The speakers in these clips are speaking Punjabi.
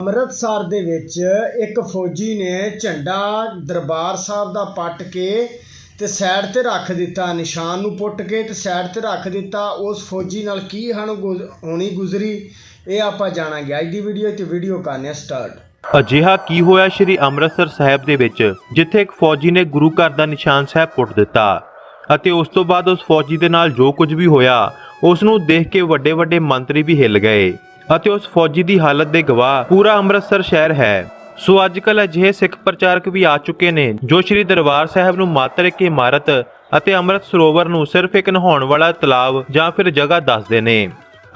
ਅੰਮ੍ਰਿਤਸਰ ਦੇ ਵਿੱਚ ਇੱਕ ਫੌਜੀ ਨੇ ਝੰਡਾ ਦਰਬਾਰ ਸਾਹਿਬ ਦਾ ਪੱਟ ਕੇ ਤੇ ਸਾਈਡ ਤੇ ਰੱਖ ਦਿੱਤਾ, ਨਿਸ਼ਾਨ ਨੂੰ ਪੁੱਟ ਕੇ ਤੇ ਸਾਈਡ ਤੇ ਰੱਖ ਦਿੱਤਾ। ਉਸ ਫੌਜੀ ਨਾਲ ਕੀ ਹਨ ਗੁਜ਼- ਹੋਣੀ ਗੁਜ਼ਰੀ, ਇਹ ਆਪਾਂ ਜਾਣਾਂਗੇ। ਅੱਜ ਦੀ ਵੀਡੀਓ ਤੇ ਵੀਡੀਓ ਕਰਨੇ ਸਟਾਰਟ ਅਜਿਹਾ ਕੀ ਹੋਇਆ ਸ਼੍ਰੀ ਅੰਮ੍ਰਿਤਸਰ ਸਾਹਿਬ ਦੇ ਵਿੱਚ, ਜਿੱਥੇ ਇੱਕ ਫੌਜੀ ਨੇ ਗੁਰੂ ਘਰ ਦਾ ਨਿਸ਼ਾਨ ਸਾਹਿਬ ਪੁੱਟ ਦਿੱਤਾ ਅਤੇ ਉਸ ਤੋਂ ਬਾਅਦ ਉਸ ਫੌਜੀ ਦੇ ਨਾਲ ਜੋ ਕੁਝ ਵੀ ਹੋਇਆ, ਉਸ ਨੂੰ ਦੇਖ ਕੇ ਵੱਡੇ ਵੱਡੇ ਮੰਤਰੀ ਵੀ ਹਿੱਲ ਗਏ। ਅਤੇ ਉਸ ਫੌਜੀ ਦੀ ਹਾਲਤ ਦੇ ਗਵਾਹ ਪੂਰਾ ਅੰਮ੍ਰਿਤਸਰ ਸ਼ਹਿਰ ਹੈ। ਸੋ ਅੱਜ ਕੱਲ੍ਹ ਅਜਿਹੇ ਸਿੱਖ ਪ੍ਰਚਾਰਕ ਵੀ ਆ ਚੁੱਕੇ ਨੇ, ਜੋ ਸ਼੍ਰੀ ਦਰਬਾਰ ਸਾਹਿਬ ਨੂੰ ਮਾਤਰ ਇੱਕ ਇਮਾਰਤ ਅਤੇ ਅੰਮ੍ਰਿਤ ਸਰੋਵਰ ਨੂੰ ਸਿਰਫ ਇੱਕ ਨਹਾਉਣ ਵਾਲਾ ਤਲਾਬ ਜਾਂ ਫਿਰ ਜਗ੍ਹਾ ਦੱਸਦੇ ਨੇ।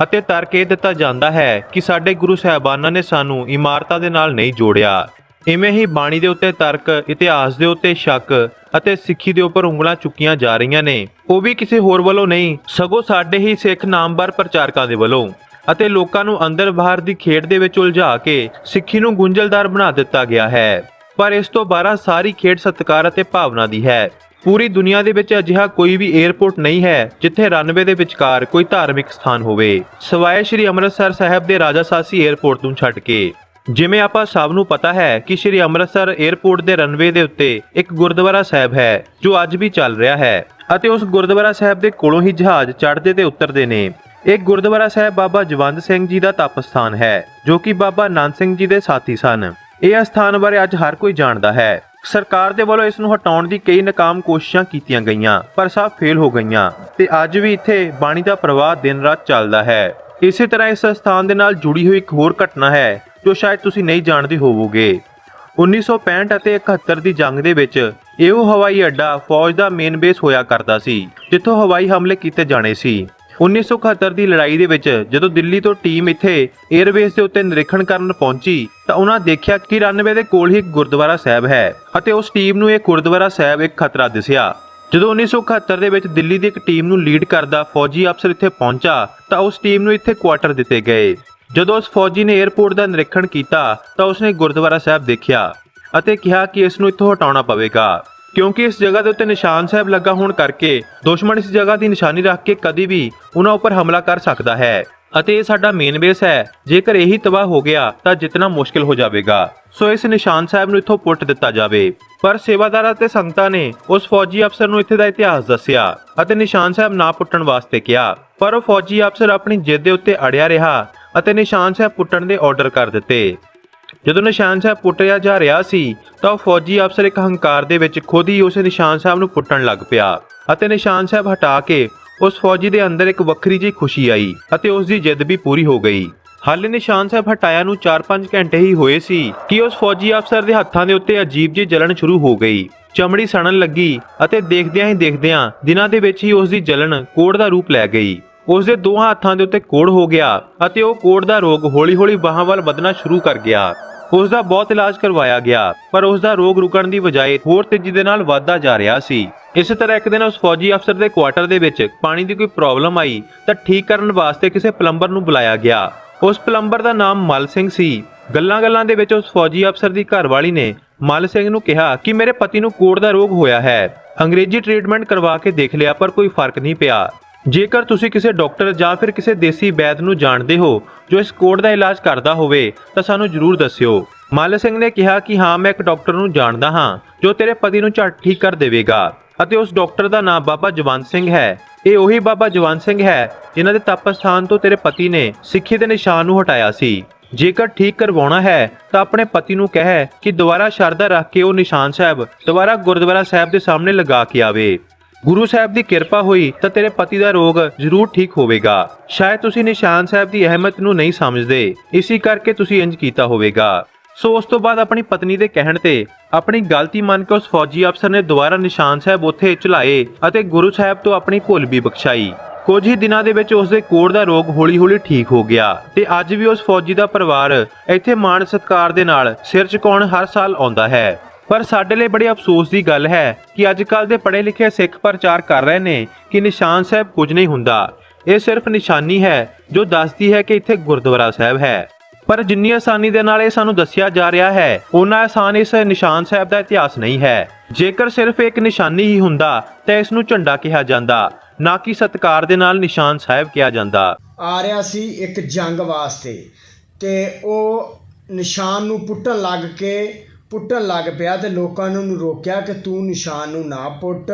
ਅਤੇ ਤਰਕ ਇਹ ਦਿੱਤਾ ਜਾਂਦਾ ਹੈ ਕਿ ਸਾਡੇ ਗੁਰੂ ਸਾਹਿਬਾਨਾਂ ਨੇ ਸਾਨੂੰ ਇਮਾਰਤਾਂ ਦੇ ਨਾਲ ਨਹੀਂ ਜੋੜਿਆ। ਇਵੇਂ ਹੀ ਬਾਣੀ ਦੇ ਉੱਤੇ ਤਰਕ, ਇਤਿਹਾਸ ਦੇ ਉੱਤੇ ਸ਼ੱਕ ਅਤੇ ਸਿੱਖੀ ਦੇ ਉੱਪਰ ਉਂਗਲਾਂ ਚੁੱਕੀਆਂ ਜਾ ਰਹੀਆਂ ਨੇ। ਉਹ ਵੀ ਕਿਸੇ ਹੋਰ ਵੱਲੋਂ ਨਹੀਂ, ਸਗੋਂ ਸਾਡੇ ਹੀ ਸਿੱਖ ਨਾਮਵਰ ਪ੍ਰਚਾਰਕਾਂ ਦੇ ਵੱਲੋਂ। ਅਤੇ ਲੋਕਾਂ ਨੂੰ ਅੰਦਰ ਬਾਹਰ ਦੀ ਖੇਡ ਦੇ ਵਿੱਚ ਉਲਝਾ ਕੇ ਸਿੱਖੀ ਨੂੰ ਗੁੰਝਲਦਾਰ ਬਣਾ ਦਿੱਤਾ ਗਿਆ ਹੈ। ਪਰ ਇਸ ਤੋਂ ਬਾਰਾ ਸਾਰੀ ਖੇਡ ਸਤਕਾਰ ਅਤੇ ਭਾਵਨਾ ਦੀ ਹੈ। ਪੂਰੀ ਦੁਨੀਆ ਦੇ ਵਿੱਚ ਅਜਿਹਾ ਕੋਈ ਵੀ 에ਅਰਪੋਰਟ ਨਹੀਂ ਹੈ, ਜਿੱਥੇ ਰਨਵੇ ਦੇ ਵਿਚਕਾਰ ਕੋਈ ਧਾਰਮਿਕ ਸਥਾਨ ਹੋਵੇ। ਸਵਾਏ ਸ਼੍ਰੀ ਅੰਮ੍ਰਿਤਸਰ ਸਾਹਿਬ ਦੇ ਰਾਜਾ ਸਾਸੀ 에ਅਰਪੋਰਟ ਨੂੰ ਛੱਡ ਕੇ। ਜਿਵੇਂ ਆਪਾਂ ਸਭ ਨੂੰ ਪਤਾ ਹੈ ਕਿ ਸ਼੍ਰੀ ਅੰਮ੍ਰਿਤਸਰ 에ਅਰਪੋਰਟ ਦੇ ਰਨਵੇ ਦੇ ਉੱਤੇ ਇੱਕ ਗੁਰਦੁਆਰਾ ਸਾਹਿਬ ਹੈ, ਜੋ ਅੱਜ ਵੀ ਚੱਲ ਰਿਹਾ ਹੈ ਅਤੇ ਉਸ ਗੁਰਦੁਆਰਾ ਸਾਹਿਬ ਦੇ ਕੋਲੋਂ ਹੀ ਜਹਾਜ਼ ਚੜ੍ਹਦੇ ਤੇ ਉਤਰਦੇ ਨੇ। ਇਹ ਗੁਰਦੁਆਰਾ ਸਾਹਿਬ ਬਾਬਾ ਜਵੰਦ ਸਿੰਘ ਜੀ ਦਾ ਤਪ ਸਥਾਨ ਹੈ, ਜੋ ਕਿ ਬਾਬਾ ਨੰਦ ਸਿੰਘ ਜੀ ਦੇ ਸਾਥੀ ਸਨ। ਇਹ ਅਸਥਾਨ ਬਾਰੇ ਅੱਜ ਹਰ ਕੋਈ ਜਾਣਦਾ ਹੈ। ਸਰਕਾਰ ਦੇ ਵੱਲੋਂ ਇਸ ਨੂੰ ਹਟਾਉਣ ਦੀ ਕਈ ਨਾਕਾਮ ਕੋਸ਼ਿਸ਼ਾਂ ਕੀਤੀਆਂ ਗਈਆਂ, ਪਰ ਸਭ ਫੇਲ ਹੋ ਗਈਆਂ ਤੇ ਅੱਜ ਵੀ ਇੱਥੇ ਬਾਣੀ ਦਾ ਪ੍ਰਵਾਹ ਦਿਨ ਰਾਤ ਚੱਲਦਾ ਹੈ। ਇਸੇ ਤਰ੍ਹਾਂ ਇਸ ਸਥਾਨ ਦੇ ਨਾਲ ਜੁੜੀ ਹੋਈ ਇੱਕ ਹੋਰ ਘਟਨਾ ਹੈ, ਜੋ ਸ਼ਾਇਦ ਤੁਸੀਂ ਨਹੀਂ ਜਾਣਦੇ ਹੋਵੋਗੇ। 1965 ਅਤੇ 71 ਦੀ ਜੰਗ ਦੇ ਵਿੱਚ ਇਹੋ ਹਵਾਈ ਅੱਡਾ ਫੌਜ ਦਾ ਮੇਨ ਬੇਸ ਹੋਇਆ ਕਰਦਾ ਸੀ, ਜਿੱਥੋਂ ਹਵਾਈ ਹਮਲੇ ਕੀਤੇ ਜਾਣੇ ਸੀ। 1971 ਦੀ ਲੜਾਈ ਦੇ ਵਿੱਚ ਜਦੋਂ ਦਿੱਲੀ ਤੋਂ ਟੀਮ ਇੱਥੇ 에ਅਰਬੇਸ ਦੇ ਉੱਤੇ ਨਿਰੀਖਣ ਕਰਨ ਪਹੁੰਚੀ, ਤਾਂ ਉਹਨਾਂ ਦੇਖਿਆ ਕਿ ਰਨਵੇ ਦੇ ਕੋਲ ਹੀ ਇੱਕ ਗੁਰਦੁਆਰਾ ਸਾਹਿਬ ਹੈ ਅਤੇ ਉਸ ਟੀਮ ਨੂੰ ਇਹ ਗੁਰਦੁਆਰਾ ਸਾਹਿਬ ਇੱਕ ਖਤਰਾ ਦਿਸਿਆ। ਜਦੋਂ 1971 ਦੇ ਵਿੱਚ ਦਿੱਲੀ ਦੀ ਇੱਕ ਟੀਮ ਨੂੰ ਲੀਡ ਕਰਦਾ ਫੌਜੀ ਅਫਸਰ ਇੱਥੇ ਪਹੁੰਚਾ, ਤਾਂ ਉਸ ਟੀਮ ਨੂੰ ਇੱਥੇ ਕੁਆਟਰ ਦਿੱਤੇ ਗਏ। ਜਦੋਂ ਉਸ ਫੌਜੀ ਨੇ 에ਅਰਪੋਰਟ ਦਾ ਨਿਰੀਖਣ ਕੀਤਾ, ਤਾਂ ਉਸਨੇ ਗੁਰਦੁਆਰਾ ਸਾਹਿਬ ਦੇਖਿਆ ਅਤੇ ਕਿਹਾ ਕਿ ਇਸ ਨੂੰ ਇੱਥੋਂ ਹਟਾਉਣਾ ਪਵੇਗਾ। ਕਿਉਂਕਿ ਇਸ ਜਗ੍ਹਾ ਦੇ ਉੱਤੇ ਨਿਸ਼ਾਨ ਸਾਹਿਬ ਲੱਗਾ ਹੋਣ ਕਰਕੇ ਦੁਸ਼ਮਣ ਇਸ ਜਗ੍ਹਾ ਦੀ ਨਿਸ਼ਾਨੀ ਰੱਖ ਕੇ ਕਦੀ ਵੀ ਉਹਨਾਂ ਉੱਪਰ ਹਮਲਾ ਕਰ ਸਕਦਾ ਹੈ। ਅਤੇ ਇਹ ਸਾਡਾ ਮੇਨ ਬੇਸ ਹੈ। ਜੇਕਰ ਇਹੀ ਤਬਾਹ ਹੋ ਗਿਆ, ਤਾਂ ਜਿੱਤਣਾ ਮੁਸ਼ਕਿਲ ਹੋ ਜਾਵੇਗਾ। ਸੋ ਇਸ ਨਿਸ਼ਾਨ ਸਾਹਿਬ ਨੂੰ ਇੱਥੋਂ ਪੁੱਟ ਦਿੱਤਾ ਜਾਵੇ। ਪਰ ਸੇਵਾਦਾਰਾਂ ਤੇ ਸੰਗਤਾਂ ਨੇ ਉਸ ਫੌਜੀ ਅਫਸਰ ਨੂੰ ਇੱਥੇ ਦਾ ਇਤਿਹਾਸ ਦੱਸਿਆ ਅਤੇ ਨਿਸ਼ਾਨ ਸਾਹਿਬ ਨਾ ਪੁੱਟਣ ਵਾਸਤੇ ਕਿਹਾ। ਪਰ ਉਹ ਫੌਜੀ ਅਫਸਰ ਆਪਣੀ ਜਿੱਦ ਦੇ ਉੱਤੇ ਅੜਿਆ ਰਿਹਾ ਅਤੇ ਨਿਸ਼ਾਨ ਸਾਹਿਬ ਪੁੱਟਣ ਦੇ ਆਰਡਰ ਕਰ ਦਿੱਤੇ। ਜਦੋਂ ਨਿਸ਼ਾਨ ਸਾਹਿਬ ਪੁੱਟਿਆ ਜਾ ਰਿਹਾ ਸੀ, ਤਾਂ ਉਹ ਫੌਜੀ ਅਫਸਰ ਇੱਕ ਹੰਕਾਰ ਦੇ ਵਿੱਚ ਖੁਦ ਹੀ ਉਸ ਨਿਸ਼ਾਨ ਸਾਹਿਬ ਨੂੰ ਪੁੱਟਣ ਲੱਗ ਪਿਆ ਅਤੇ ਨਿਸ਼ਾਨ ਸਾਹਿਬ ਹਟਾ ਕੇ ਉਸ ਫੌਜੀ ਦੇ ਅੰਦਰ ਇੱਕ ਵੱਖਰੀ ਜਿਹੀ ਖੁਸ਼ੀ ਆਈ ਅਤੇ ਉਸ ਦੀ ਜਿੱਦ ਵੀ ਪੂਰੀ ਹੋ ਗਈ। ਹਾਲੇ ਨਿਸ਼ਾਨ ਸਾਹਿਬ ਹਟਾਇਆ ਨੂੰ 4-5 ਘੰਟੇ ਹੀ ਹੋਏ ਸੀ ਕਿ ਉਸ ਫੌਜੀ ਅਫਸਰ ਦੇ ਹੱਥਾਂ ਦੇ ਉੱਤੇ ਅਜੀਬ ਜਿਹੀ ਜਲਣ ਸ਼ੁਰੂ ਹੋ ਗਈ। ਚਮੜੀ ਸੜਨ ਲੱਗੀ ਅਤੇ ਦੇਖਦਿਆਂ ਹੀ ਦੇਖਦਿਆਂ ਦਿਨਾਂ ਦੇ ਵਿੱਚ ਹੀ ਉਸ ਦੀ ਜਲਨ ਕੋੜ ਦਾ ਰੂਪ ਲੈ ਗਈ। ਉਸ ਦੇ ਦੋਹਾਂ ਹੱਥਾਂ ਦੇ ਉੱਤੇ ਕੋੜ ਹੋ ਗਿਆ ਅਤੇ ਉਹ ਕੋੜ ਦਾ ਰੋਗ ਹੌਲੀ-ਹੌਲੀ ਬਾਹਾਂ ਵੱਲ ਵਧਣਾ ਸ਼ੁਰੂ ਕਰ ਗਿਆ। ਉਸ ਦਾ ਬਹੁਤ ਇਲਾਜ ਕਰਵਾਇਆ ਗਿਆ, ਪਰ ਉਸ ਦਾ ਰੋਗ ਰੁਕਣ ਦੀ ਬਜਾਏ ਹੋਰ ਤੇਜ਼ੀ ਦੇ ਨਾਲ ਵੱਧਦਾ ਜਾ ਰਿਹਾ ਸੀ। ਇਸੇ ਤਰ੍ਹਾਂ ਇੱਕ ਦਿਨ ਉਸ ਫੌਜੀ ਅਫਸਰ ਦੇ ਕੁਆਟਰ ਦੇ ਵਿੱਚ ਪਾਣੀ ਦੀ ਕੋਈ ਪ੍ਰੋਬਲਮ ਆਈ ਤਾਂ ਠੀਕ ਕਰਨ ਵਾਸਤੇ ਕਿਸੇ ਪਲੰਬਰ ਨੂੰ ਬੁਲਾਇਆ ਗਿਆ। ਉਸ ਪਲੰਬਰ ਦਾ ਨਾਮ ਮਲ ਸਿੰਘ ਸੀ। ਗੱਲਾਂ-ਗੱਲਾਂ ਦੇ ਵਿੱਚ ਉਸ ਫੌਜੀ ਅਫਸਰ ਦੀ ਘਰਵਾਲੀ ਨੇ ਮਲ ਸਿੰਘ ਨੂੰ ਕਿਹਾ ਕਿ ਮੇਰੇ ਪਤੀ ਨੂੰ ਕੋੜ ਦਾ ਰੋਗ ਹੋਇਆ ਹੈ। ਅੰਗਰੇਜ਼ੀ ਟ੍ਰੀਟਮੈਂਟ ਕਰਵਾ ਕੇ ਦੇਖ ਲਿਆ ਪਰ ਕੋਈ ਫ਼ਰਕ ਨਹੀਂ ਪਿਆ। ਜੇਕਰ ਤੁਸੀਂ ਕਿਸੇ ਡਾਕਟਰ ਜਾਂ ਫਿਰ ਕਿਸੇ ਦੇਸੀ ਵੈਦ ਨੂੰ ਜਾਣਦੇ ਹੋ ਜੋ ਇਸ ਕੋਡ ਦਾ ਇਲਾਜ ਕਰਦਾ ਹੋਵੇ, ਤਾਂ ਸਾਨੂੰ ਜਰੂਰ ਦੱਸਿਓ। ਮੱਲ ਸਿੰਘ ਨੇ ਕਿਹਾ ਕਿ ਹਾਂ, ਮੈਂ ਇੱਕ ਡਾਕਟਰ ਨੂੰ ਜਾਣਦਾ ਹਾਂ, ਜੋ ਤੇਰੇ ਪਤੀ ਨੂੰ ਝਟ ਠੀਕ ਕਰ ਦੇਵੇਗਾ। ਅਤੇ ਉਸ ਡਾਕਟਰ ਦਾ ਨਾਮ ਬਾਬਾ ਜਵੰਤ ਸਿੰਘ ਹੈ। ਇਹ ਉਹੀ ਬਾਬਾ ਜਵੰਤ ਸਿੰਘ ਹੈ, ਜਿਨ੍ਹਾਂ ਦੇ ਤਪ ਸਥਾਨ ਤੋਂ ਤੇਰੇ ਪਤੀ ਨੇ ਸਿੱਖੀ ਦੇ ਨਿਸ਼ਾਨ ਨੂੰ ਹਟਾਇਆ ਸੀ। ਜੇਕਰ ਠੀਕ ਕਰਵਾਉਣਾ ਹੈ, ਤਾਂ ਆਪਣੇ ਪਤੀ ਨੂੰ ਕਹਿ ਕਿ ਦੁਬਾਰਾ ਸ਼ਰਧਾ ਰੱਖ ਕੇ ਉਹ ਨਿਸ਼ਾਨ ਸਾਹਿਬ, ਦੁਬਾਰਾ ਗੁਰਦੁਆਰਾ ਸਾਹਿਬ ਦੇ ਸਾਹਮਣੇ ਲਗਾ ਕੇ ਆਵੇ। ਗੁਰੂ ਸਾਹਿਬ ਦੀ ਕਿਰਪਾ ਹੋਈ ਤਾਂ ਤੇਰੇ ਪਤੀ ਦਾ ਰੋਗ ਜ਼ਰੂਰ ਠੀਕ ਹੋਵੇਗਾ। ਸ਼ਾਇਦ ਤੁਸੀਂ ਨਿਸ਼ਾਨ ਸਾਹਿਬ ਦੀ ਅਹਿਮਤ ਨੂੰ ਨਹੀਂ ਸਮਝਦੇ। ਇਸੇ ਕਰਕੇ ਤੁਸੀਂ ਇੰਜ ਕੀਤਾ ਹੋਵੇਗਾ। ਸੋ ਉਸ ਤੋਂ ਬਾਅਦ ਆਪਣੀ ਪਤਨੀ ਦੇ ਕਹਿਣ ਤੇ ਆਪਣੀ ਗਲਤੀ ਮੰਨ ਕੇ ਉਸ ਫੌਜੀ ਅਫਸਰ ਨੇ ਦੁਬਾਰਾ ਨਿਸ਼ਾਨ ਸਾਹਿਬ ਉੱਥੇ ਚਲਾਏ ਅਤੇ ਗੁਰੂ ਸਾਹਿਬ ਤੋਂ ਆਪਣੀ ਭੁੱਲ ਵੀ ਬਖਸ਼ਾਈ। ਕੁਝ ਹੀ ਦਿਨਾਂ ਦੇ ਵਿੱਚ ਉਸ ਦੇ ਕੋੜ ਦਾ ਰੋਗ ਹੌਲੀ-ਹੌਲੀ ਠੀਕ ਹੋ ਗਿਆ ਤੇ ਅੱਜ ਵੀ ਉਸ ਫੌਜੀ ਦਾ ਪਰਿਵਾਰ ਇੱਥੇ ਮਾਣ ਸਤਿਕਾਰ ਦੇ ਨਾਲ ਸਿਰ ਝੁਕਾਉਣ ਹਰ ਸਾਲ ਆਉਂਦਾ ਹੈ। ਪਰ ਸਾਡੇ ਲਈ ਬੜੇ ਅਫਸੋਸ ਦੀ ਗੱਲ ਹੈ ਕਿ ਅੱਜ ਕੱਲ ਦੇ ਪੜ੍ਹੇ ਲਿਖੇ ਸਿੱਖ ਪ੍ਰਚਾਰ ਕਰ ਰਹੇ ਨੇ ਕਿ ਨਿਸ਼ਾਨ ਸਾਹਿਬ ਕੁਝ ਨਹੀਂ ਹੁੰਦਾ। ਇਹ ਸਿਰਫ ਨਿਸ਼ਾਨੀ ਹੈ ਜੋ ਦੱਸਦੀ ਹੈ ਕਿ ਇੱਥੇ ਗੁਰਦੁਆਰਾ ਸਾਹਿਬ ਹੈ। ਪਰ ਜਿੰਨੀ ਆਸਾਨੀ ਦੇ ਨਾਲ ਇਹ ਸਾਨੂੰ ਦੱਸਿਆ ਜਾ ਰਿਹਾ ਹੈ ਉਹਨਾਂ ਆਸਾਨ ਇਸ ਨਿਸ਼ਾਨ ਸਾਹਿਬ ਦਾ ਇਤਿਹਾਸ ਨਹੀਂ ਹੈ। ਜੇਕਰ ਸਿਰਫ ਇੱਕ ਨਿਸ਼ਾਨੀ ਹੀ ਹੁੰਦਾ, ਤਾਂ ਇਸ ਨੂੰ ਝੰਡਾ ਕਿਹਾ ਜਾਂਦਾ, ਨਾ ਕਿ ਸਤਕਾਰ ਦੇ ਨਾਲ ਨਿਸ਼ਾਨ ਸਾਹਿਬ ਕਿਹਾ ਜਾਂਦਾ। ਆ ਰਿਹਾ ਸੀ ਇੱਕ ਜੰਗ ਵਾਸਤੇ, ਤੇ ਉਹ ਨਿਸ਼ਾਨ ਨੂੰ ਪੁੱਟਣ ਲੱਗ ਕੇ ਪੁੱਟਣ ਲੱਗ ਪਿਆ ਤੇ ਲੋਕਾਂ ਨੇ ਉਹਨੂੰ ਰੋਕਿਆ ਕਿ ਤੂੰ ਨਿਸ਼ਾਨ ਨੂੰ ਨਾ ਪੁੱਟ,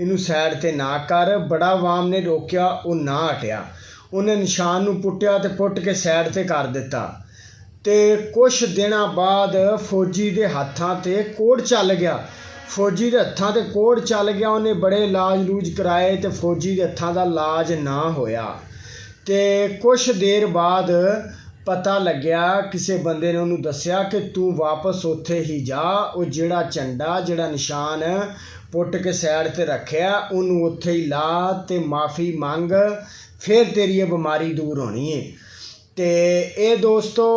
ਇਹਨੂੰ ਸਾਈਡ ਤੇ ਨਾ ਕਰ। ਬੜਾ ਆਵਾਮ ਨੇ ਰੋਕਿਆ, ਉਹ ਨਾ ਹਟਿਆ। ਉਹਨੇ ਨਿਸ਼ਾਨ ਨੂੰ ਪੁੱਟਿਆ ਤੇ ਪੁੱਟ ਕੇ ਸਾਈਡ ਤੇ ਕਰ ਦਿੱਤਾ। ਤੇ ਕੁਝ ਦਿਨਾਂ ਬਾਅਦ ਫੌਜੀ ਦੇ ਹੱਥਾਂ ਤੇ ਕੋੜ ਚੱਲ ਗਿਆ। ਫੌਜੀ ਦੇ ਹੱਥਾਂ ਤੇ ਕੋੜ ਚੱਲ ਗਿਆ, ਉਹਨੇ ਬੜੇ ਇਲਾਜ ਲੂਜ ਕਰਾਏ ਤੇ ਫੌਜੀ ਦੇ ਹੱਥਾਂ ਦਾ ਇਲਾਜ ਨਾ ਹੋਇਆ। ਤੇ ਕੁਝ ਦੇਰ ਬਾਅਦ ਪਤਾ ਲੱਗਿਆ, ਕਿਸੇ ਬੰਦੇ ਨੇ ਉਹਨੂੰ ਦੱਸਿਆ ਕਿ ਤੂੰ ਵਾਪਸ ਉੱਥੇ ਹੀ ਜਾ, ਉਹ ਜਿਹੜਾ ਝੰਡਾ, ਜਿਹੜਾ ਨਿਸ਼ਾਨ ਪੁੱਟ ਕੇ ਸਾਈਡ ਤੇ ਰੱਖਿਆ, ਉਹਨੂੰ ਉੱਥੇ ਹੀ ਲਾ ਤੇ ਮਾਫੀ ਮੰਗ, ਫਿਰ ਤੇਰੀ ਇਹ ਬਿਮਾਰੀ ਦੂਰ ਹੋਣੀ ਹੈ ਤੇ ਇਹ ਦੋਸਤੋ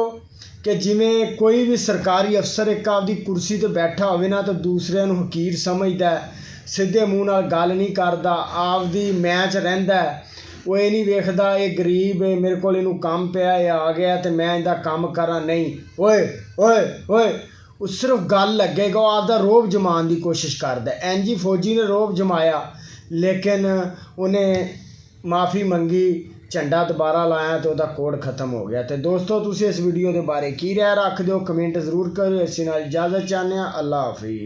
ਕਿ ਜਿਵੇਂ ਕੋਈ ਵੀ ਸਰਕਾਰੀ ਅਫਸਰ ਇੱਕ ਆਪਦੀ ਕੁਰਸੀ ਤੇ ਬੈਠਾ ਹੋਵੇ ਨਾ, ਤਾਂ ਦੂਸਰਿਆਂ ਨੂੰ ਹਕੀਰ ਸਮਝਦਾ, ਸਿੱਧੇ ਮੂੰਹ ਨਾਲ ਗੱਲ ਨਹੀਂ ਕਰਦਾ, ਆਪਦੀ ਮੈਚ ਰਹਿੰਦਾ ਉਹ ਇਹ ਨਹੀਂ ਵੇਖਦਾ, ਇਹ ਗਰੀਬ ਹੈ, ਮੇਰੇ ਕੋਲ ਇਹਨੂੰ ਕੰਮ ਪਿਆ, ਇਹ ਆ ਗਿਆ ਤੇ ਮੈਂ ਇਹਦਾ ਕੰਮ ਕਰਾਂ। ਨਹੀਂ, ਓਏ ਓਏ ਓਏ, ਉਹ ਸਿਰਫ ਗੱਲ ਲੱਗੇਗਾ ਉਹ ਆਪਦਾ ਰੋਬ ਜਮਾਉਣ ਦੀ ਕੋਸ਼ਿਸ਼ ਕਰਦਾ ਹੈ। ਇੰਝ ਫੌਜੀ ਨੇ ਰੋਬ ਜਮਾਇਆ, ਲੇਕਿਨ ਉਹਨੇ ਮਾਫੀ ਮੰਗੀ, ਝੰਡਾ ਦੁਬਾਰਾ ਲਾਇਆ ਤੇ ਉਹਦਾ ਕੋਡ ਖਤਮ ਹੋ ਗਿਆ। ਤੇ ਦੋਸਤੋ, ਤੁਸੀਂ ਇਸ ਵੀਡੀਓ ਦੇ ਬਾਰੇ ਕੀ ਰਾਏ ਰੱਖਦੇ ਹੋ? ਕਮੈਂਟ ਜ਼ਰੂਰ ਕਰਿਓ। ਇਸ ਨਾਲ ਇਜਾਜ਼ਤ ਚਾਹੁੰਦੇ ਹਾਂ। ਅੱਲਾ ਹਾਫਿਜ਼।